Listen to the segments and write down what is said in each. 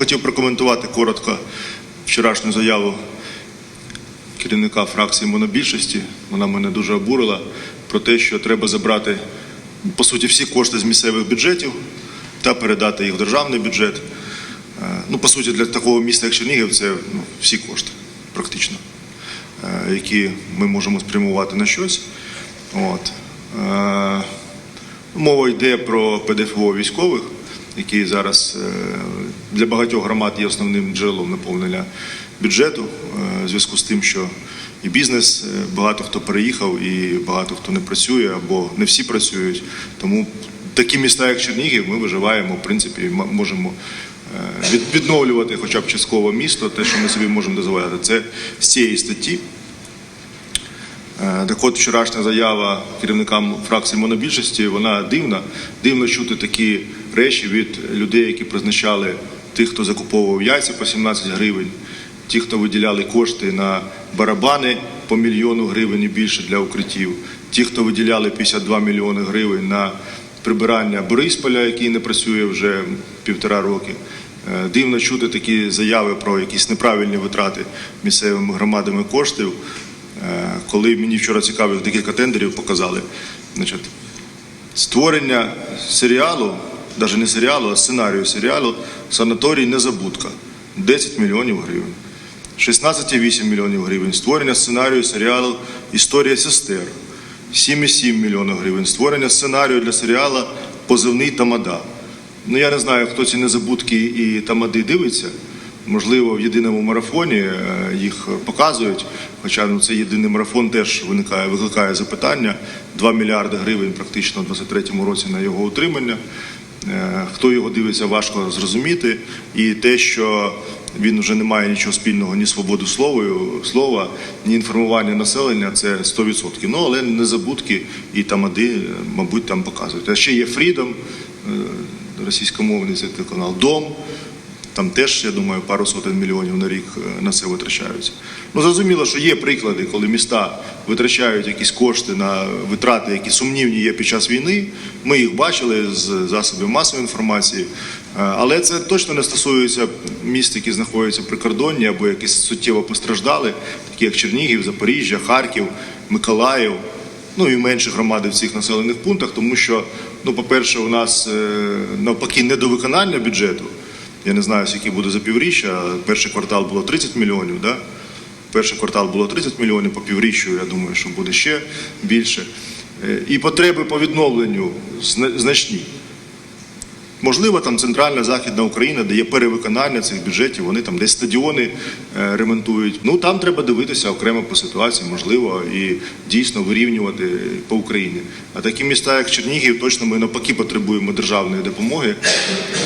Хотів прокоментувати коротко вчорашню заяву керівника фракції монобільшості. Вона мене дуже обурила про те, що треба забрати по суті всі кошти з місцевих бюджетів та передати їх в державний бюджет. Е, Ну, по суті, для такого міста, як Чернігів, це ну, всі кошти, практично, е, які ми можемо спрямувати на щось. От. Е, Мова йде про ПДФО військових, який зараз е, для багатьох громад є основним джерелом наповнення бюджету, е, в зв'язку з тим, що і бізнес, е, багато хто переїхав, і багато хто не працює, або не всі працюють. Тому такі міста, як Чернігів, ми виживаємо, в принципі, можемо відновлювати хоча б частково місто, те, що ми собі можемо дозволяти. Це з цієї статті. Так от вчорашня заява керівникам фракції монобільшості, вона дивна. Дивно чути такі речі від людей, які призначали тих, хто закуповував яйця по 17 гривень, ті, хто виділяли кошти на барабани по мільйону гривень і більше для укриттів, ті, хто виділяли 52 мільйони гривень на прибирання Борисполя, який не працює вже півтора роки. Е, Дивно чути такі заяви про якісь неправильні витрати місцевими громадами коштів. Е, Коли мені вчора цікавих декілька тендерів показали, значить, створення серіалу, навіть не серіалу, а сценарію серіалу Санаторій Незабудка 10 мільйонів гривень. 16,8 мільйонів гривень. Створення сценарію серіалу Історія сестер 7,7 мільйонів гривень. Створення сценарію для серіалу Позивний Тамада. Ну я не знаю, хто ці незабудки і тамади дивиться. Можливо, в єдиному марафоні е, їх показують. Хоча ну, цей єдиний марафон теж виникає, викликає запитання. 2 мільярди гривень практично в 2023 році на його утримання. Е, Хто його дивиться, важко зрозуміти. І те, що він вже не має нічого спільного ні свободу слова, ні інформування населення, це 100%. Ну, але незабудки і тамади, е, мабуть, там показують. А ще є Freedom, е, російськомовний цей телеканал Дом. Там теж, я думаю, пару сотень мільйонів на рік е, на це витрачаються. Ну зрозуміло, що є приклади, коли міста витрачають якісь кошти на витрати, які сумнівні є під час війни. Ми їх бачили з засобів масової інформації. Е, Але це точно не стосується міст, які знаходяться при кордоні або якісь суттєво постраждали, такі як Чернігів, Запоріжжя, Харків, Миколаїв. Ну і менші громади в цих населених пунктах, тому що, ну, по-перше, у нас е, навпаки недовиконання бюджету. Я не знаю, скільки буде за півріччя. Перший квартал було 30 мільйонів. Да? Перший квартал було 30 мільйонів по півріччю, я думаю, що буде ще більше. Е, І потреби по відновленню значні. Можливо, там центральна західна Україна, де є перевиконання цих бюджетів, вони там десь стадіони е, ремонтують. Ну там треба дивитися окремо по ситуації, можливо, і дійсно вирівнювати по Україні. А такі міста, як Чернігів, точно ми навпаки потребуємо державної допомоги.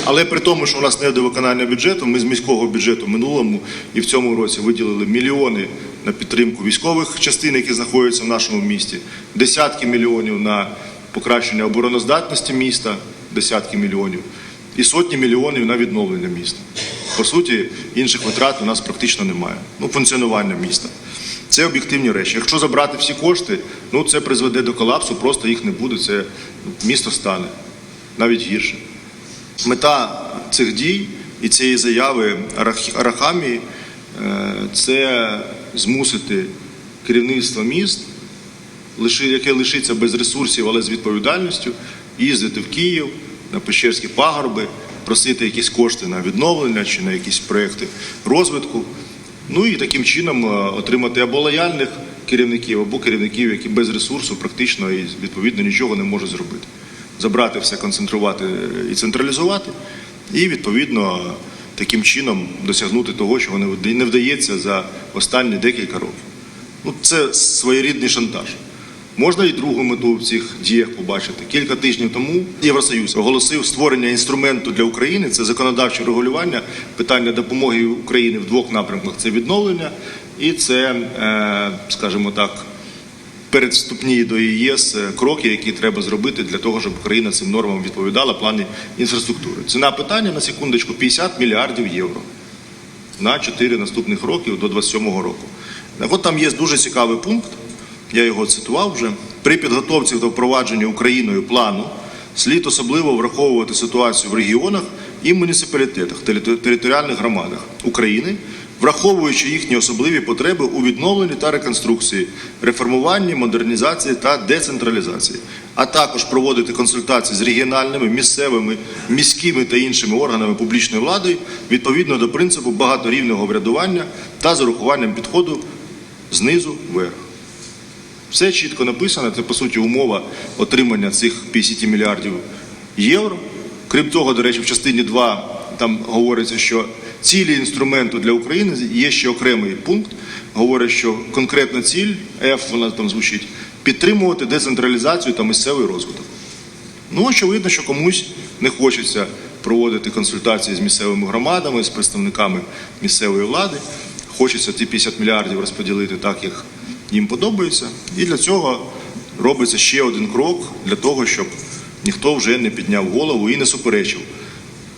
Але при тому, що у нас не до виконання бюджету, ми з міського бюджету минулому і в цьому році виділили мільйони на підтримку військових частин, які знаходяться в нашому місті, десятки мільйонів на покращення обороноздатності міста, десятки мільйонів, і сотні мільйонів на відновлення міста. По суті, інших витрат у нас практично немає. Ну, функціонування міста. Це об'єктивні речі. Якщо забрати всі кошти, ну це призведе до колапсу, просто їх не буде. Це місто стане навіть гірше. Мета цих дій і цієї заяви Арахамії е, це змусити керівництво міст, яке лишиться без ресурсів, але з відповідальністю, їздити в Київ на Печерські пагорби, просити якісь кошти на відновлення чи на якісь проекти розвитку. Ну і таким чином е, отримати або лояльних керівників, або керівників, які без ресурсу практично і відповідно нічого не можуть зробити. Забрати все, концентрувати і централізувати, і відповідно таким чином досягнути того, чого не вдається за останні декілька років. Ну, це своєрідний шантаж. Можна і другу мету в цих діях побачити. Кілька тижнів тому Євросоюз оголосив створення інструменту для України. Це законодавче регулювання питання допомоги Україні в двох напрямках: це відновлення і це, е, скажімо так, передступні до ЄС кроки, які треба зробити для того, щоб Україна цим нормам відповідала в плані інфраструктури. Ціна питання на секундочку 50 мільярдів євро на 4 наступних років до 27-го року. От там є дуже цікавий пункт, я його цитував вже. При підготовці до впровадження Україною плану слід особливо враховувати ситуацію в регіонах, і муніципалітетах, територіальних громадах України, враховуючи їхні особливі потреби у відновленні та реконструкції, реформуванні, модернізації та децентралізації, а також проводити консультації з регіональними, місцевими, міськими та іншими органами публічної влади відповідно до принципу багаторівного врядування та з урахуванням підходу знизу вверх. Все чітко написано. Це по суті умова отримання цих 50 мільярдів євро. Крім того, до речі, в частині 2 там говориться, що цілі інструменту для України є ще окремий пункт. Говорить, що конкретна ціль F, вона там звучить, підтримувати децентралізацію та місцевий розвиток. Ну, очевидно, що комусь не хочеться проводити консультації з місцевими громадами, з представниками місцевої влади. Хочеться ті 50 мільярдів розподілити так, як їм подобається. І для цього робиться ще один крок для того, щоб ніхто вже не підняв голову і не суперечив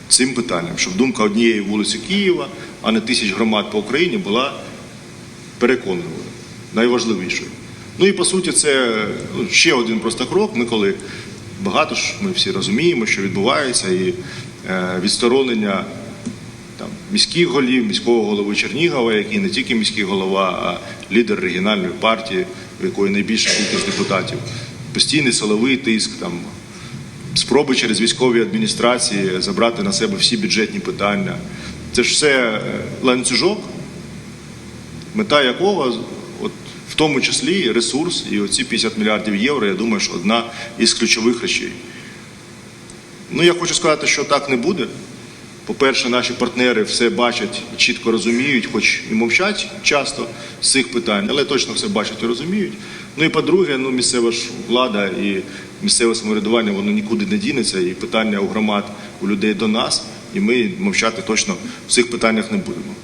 цим питанням, щоб думка однієї вулиці Києва, а не тисяч громад по Україні була переконливою, найважливішою. Ну і по суті, це ну, ще один просто крок. Ми коли багато ж ми всі розуміємо, що відбувається, і е, відсторонення міських голів, міського голови Чернігова, який не тільки міський голова, а лідер регіональної партії, в якої найбільша кількість депутатів, постійний силовий тиск, там, спроби через військові адміністрації забрати на себе всі бюджетні питання. Це ж все е, ланцюжок, мета якого от, в тому числі ресурс і оці 50 мільярдів євро, я думаю, що одна із ключових речей. Ну, я хочу сказати, що так не буде. По-перше, наші партнери все бачать і чітко розуміють, хоч і мовчать часто з цих питань, але точно все бачать і розуміють. Ну і по-друге, ну місцева ж влада і місцеве самоврядування воно нікуди не дінеться, і питання у громад у людей до нас, і ми мовчати точно в цих питаннях не будемо.